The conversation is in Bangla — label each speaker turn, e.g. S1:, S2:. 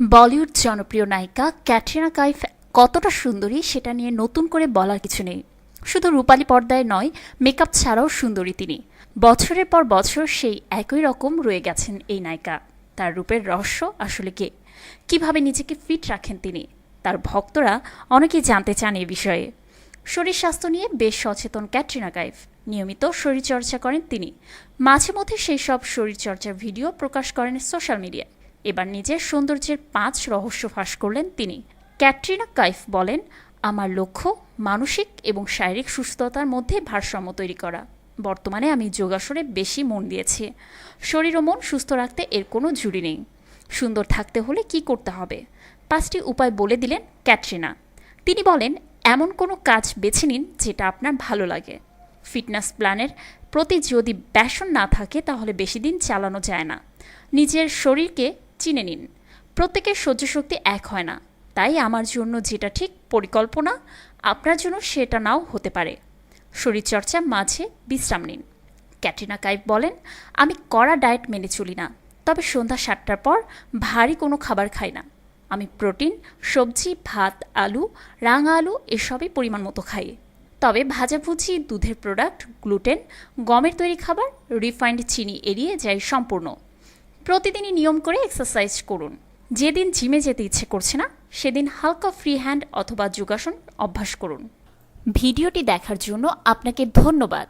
S1: বলিউড জনপ্রিয় নায়িকা ক্যাটরিনা কাইফ কতটা সুন্দরী সেটা নিয়ে নতুন করে বলার কিছু নেই। শুধু রূপালী পর্দায় নয়, মেকআপ ছাড়াও সুন্দরী তিনি। বছরের পর বছর সেই একই রকম রয়ে গেছেন এই নায়িকা। তার রূপের রহস্য আসলে কে? কীভাবে নিজেকে ফিট রাখেন তিনি? তার ভক্তরা অনেকেই জানতে চান এ বিষয়ে। শরীর স্বাস্থ্য নিয়ে বেশ সচেতন ক্যাটরিনা কাইফ। নিয়মিত শরীরচর্চা করেন তিনি। মাঝে মধ্যে সেই সব শরীরচর্চার ভিডিও প্রকাশ করেন সোশ্যাল মিডিয়ায়। এবার নিজের সৌন্দর্যের পাঁচ রহস্য ফাঁস করলেন তিনি। ক্যাটরিনা কাইফ বলেন, আমার লক্ষ্য মানসিক এবং শারীরিক সুস্থতার মধ্যে ভারসাম্য তৈরি করা। বর্তমানে আমি যোগাসনে বেশি মন দিয়েছি। শরীর ও মন সুস্থ রাখতে এর কোনো জুড়ি নেই। সুন্দর থাকতে হলে কি করতে হবে? পাঁচটি উপায় বলে দিলেন ক্যাটরিনা। তিনি বলেন, এমন কোনো কাজ বেছে নিন যেটা আপনার ভালো লাগে। ফিটনেস প্ল্যানের প্রতি যদি ব্যাসন না থাকে তাহলে বেশি দিন চালানো যায় না। নিজের শরীরকে চিনে নিন। প্রত্যেকের সহ্য শক্তি এক হয় না। তাই আমার জন্য যেটা ঠিক পরিকল্পনা, আপনার জন্য সেটা নাও হতে পারে। শরীরচর্চা, মাঝে বিশ্রাম নিন। ক্যাটরিনা কাইফ বলেন, আমি কড়া ডায়েট মেনে চলি না। তবে সন্ধ্যা সাতটার পর ভারী কোনো খাবার খাই না। আমি প্রোটিন, সবজি, ভাত, আলু, রাঙা আলু এসবই পরিমাণ মতো খাই। তবে ভাজাভুজি দুধের প্রোডাক্ট, গ্লুটেন, গমের তৈরি খাবার, রিফাইন্ড চিনি এড়িয়ে যাই সম্পূর্ণ। প্রতিদিনই নিয়ম করে এক্সারসাইজ করুন। যেদিন জিমে যেতে ইচ্ছে করছে না, সেদিন হালকা ফ্রি হ্যান্ড অথবা যোগাসন অভ্যাস করুন। ভিডিওটি দেখার জন্য আপনাকে ধন্যবাদ।